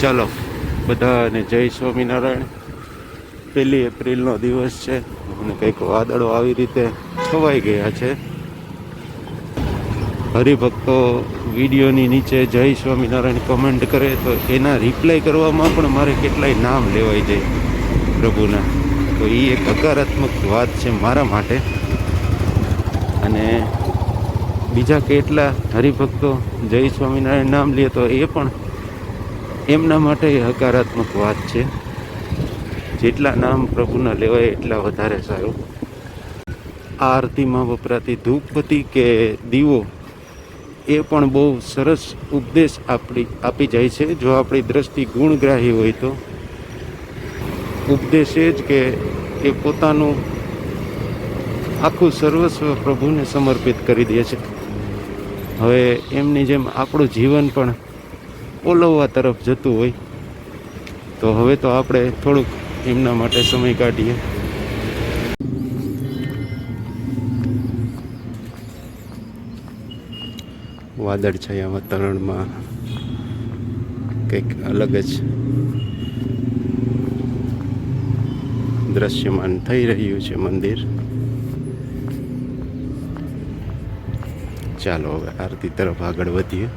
ચાલો, બધાને જય સ્વામિનારાયણ. પહેલી એપ્રિલનો દિવસ છે અને કંઈક વાદળો આવી રીતે છવાઈ ગયા છે. હરિભક્તો વિડીયોની નીચે જય સ્વામિનારાયણ કમેન્ટ કરે, તો એના રિપ્લાય કરવામાં પણ મારે કેટલાય નામ લેવાય જાય પ્રભુના. તો એ એક હકારાત્મક વાત છે મારા માટે. અને બીજા કેટલા હરિભક્તો જય સ્વામિનારાયણ નામ લે, તો એ પણ એમના માટે હકારાત્મક વાત છે. જેટલા નામ પ્રભુના લેવાય એટલા વધારે સારું. આ આરતીમાં વપરાતી ધૂપબત્તી કે દીવો એ પણ બહુ સરસ ઉપદેશ આપણી આપી જાય છે. જો આપણી દ્રષ્ટિ ગુણગ્રાહી હોય તો. ઉપદેશ એ જ કે, એ પોતાનું આખું સર્વસ્વ પ્રભુને સમર્પિત કરી દે છે. હવે એમની જેમ આપણું જીવન પણ ઓલવવા તરફ જતું હોય. તો હવે તો આપણે થોડુંક એમના માટે સમય કાઢીએ. વાદળછાયા વાતાવરણમાં. કંઈક અલગ જ દ્રશ્યમાન થઈ રહ્યું છે મંદિર. ચાલો હવે આરતી તરફ આગળ વધીએ.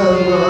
Allah